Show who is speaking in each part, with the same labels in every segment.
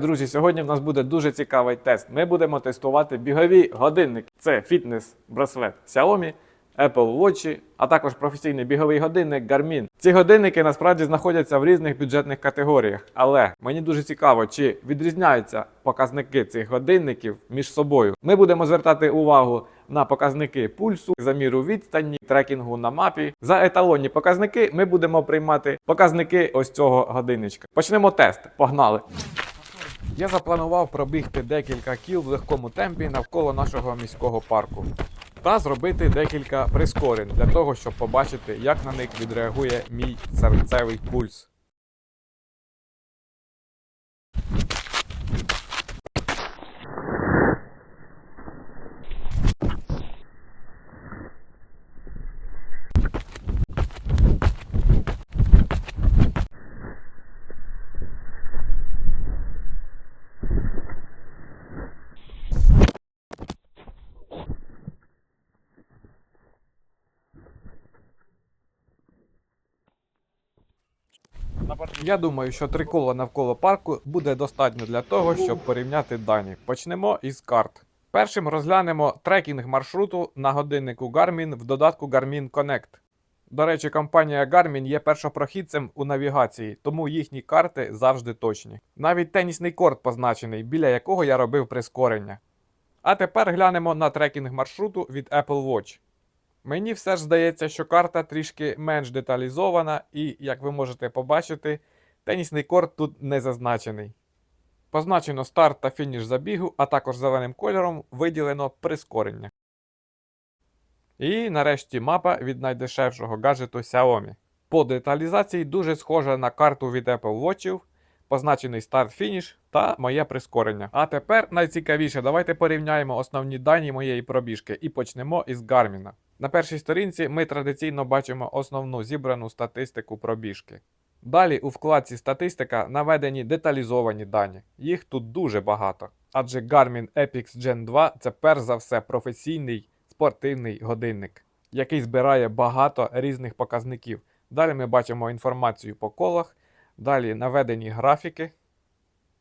Speaker 1: Друзі, сьогодні в нас буде дуже цікавий тест. Ми будемо тестувати бігові годинники. Це фітнес-браслет Xiaomi, Apple Watch, а також професійний біговий годинник Garmin. Ці годинники насправді знаходяться в різних бюджетних категоріях, але мені дуже цікаво, чи відрізняються показники цих годинників між собою. Ми будемо звертати увагу на показники пульсу, заміру відстані, трекінгу на мапі. За еталонні показники ми будемо приймати показники ось цього годинничка. Почнемо тест. Погнали! Я запланував пробігти декілька кіл в легкому темпі навколо нашого міського парку та зробити декілька прискорень для того, щоб побачити, як на них відреагує мій серцевий пульс. Я думаю, що три кола навколо парку буде достатньо для того, щоб порівняти дані. Почнемо із карт. Першим розглянемо трекінг маршруту на годиннику Garmin в додатку Garmin Connect. До речі, компанія Garmin є першопрохідцем у навігації, тому їхні карти завжди точні. Навіть тенісний корт позначений, біля якого я робив прискорення. А тепер глянемо на трекінг маршруту від Apple Watch. Мені все ж здається, що карта трішки менш деталізована, і, як ви можете побачити, тенісний корт тут не зазначений. Позначено старт та фініш забігу, а також зеленим кольором виділено прискорення. І нарешті мапа від найдешевшого гаджету Xiaomi. По деталізації дуже схожа на карту від Apple Watch, позначений старт-фініш та моє прискорення. А тепер найцікавіше, давайте порівняємо основні дані моєї пробіжки і почнемо із Garmin. На першій сторінці ми традиційно бачимо основну зібрану статистику пробіжки. Далі у вкладці Статистика наведені деталізовані дані. Їх тут дуже багато. Адже Garmin Epix Gen 2 це перш за все професійний спортивний годинник, який збирає багато різних показників. Далі ми бачимо інформацію по колах, далі наведені графіки.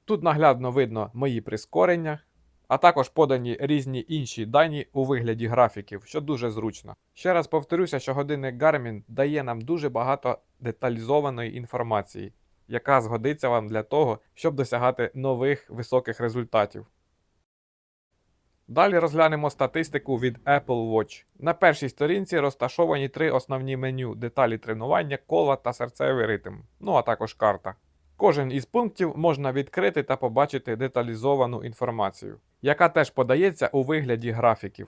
Speaker 1: Тут наглядно видно мої прискорення, а також подані різні інші дані у вигляді графіків, що дуже зручно. Ще раз повторюся, що годинник Garmin дає нам дуже багато деталізованої інформації, яка згодиться вам для того, щоб досягати нових високих результатів. Далі розглянемо статистику від Apple Watch. На першій сторінці розташовані три основні меню: деталі тренування, кола та серцевий ритм, ну а також карта. Кожен із пунктів можна відкрити та побачити деталізовану інформацію, яка теж подається у вигляді графіків.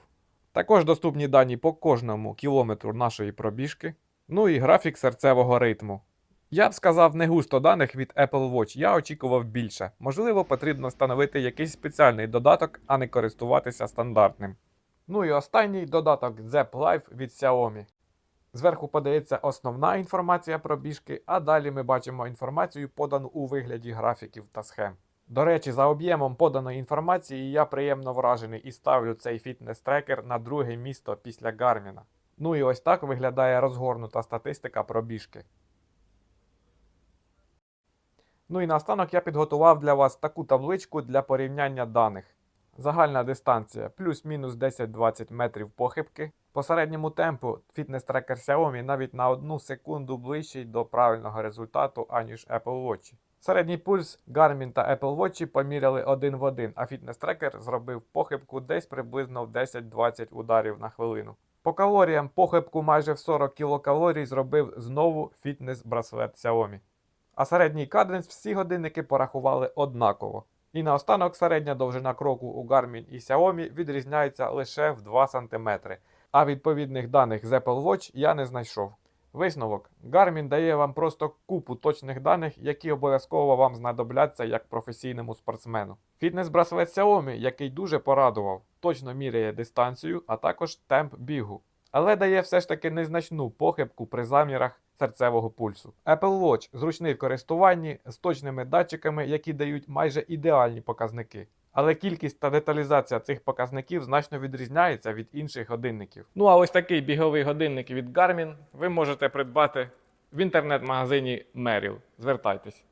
Speaker 1: Також доступні дані по кожному кілометру нашої пробіжки, ну і графік серцевого ритму. Я б сказав, не густо даних від Apple Watch, я очікував більше. Можливо, потрібно встановити якийсь спеціальний додаток, а не користуватися стандартним. Ну і останній додаток Zep Life від Xiaomi. Зверху подається основна інформація про біжки, а далі ми бачимо інформацію, подану у вигляді графіків та схем. До речі, за об'ємом поданої інформації я приємно вражений і ставлю цей фітнес-трекер на друге місто після Гарміна. Ну і ось так виглядає розгорнута статистика пробіжки. Ну і наостанок я підготував для вас таку табличку для порівняння даних. Загальна дистанція плюс-мінус 10-20 метрів похибки. По середньому темпу фітнес-трекер Xiaomi навіть на одну секунду ближчий до правильного результату, аніж Apple Watch. Середній пульс Garmin та Apple Watch поміряли один в один, а фітнес-трекер зробив похибку десь приблизно в 10-20 ударів на хвилину. По калоріям похибку майже в 40 кілокалорій зробив знову фітнес-браслет Xiaomi. А середній каденс всі годинники порахували однаково. І наостанок середня довжина кроку у Garmin і Xiaomi відрізняється лише в 2 см, а відповідних даних з Apple Watch я не знайшов. Висновок: Garmin дає вам просто купу точних даних, які обов'язково вам знадобляться як професійному спортсмену. Фітнес-браслет Xiaomi, який дуже порадував, точно міряє дистанцію, а також темп бігу, але дає все ж таки незначну похибку при замірах серцевого пульсу. Apple Watch зручний в користуванні з точними датчиками, які дають майже ідеальні показники. Але кількість та деталізація цих показників значно відрізняється від інших годинників. Ну а ось такий біговий годинник від Garmin ви можете придбати в інтернет-магазині Merrill. Звертайтесь.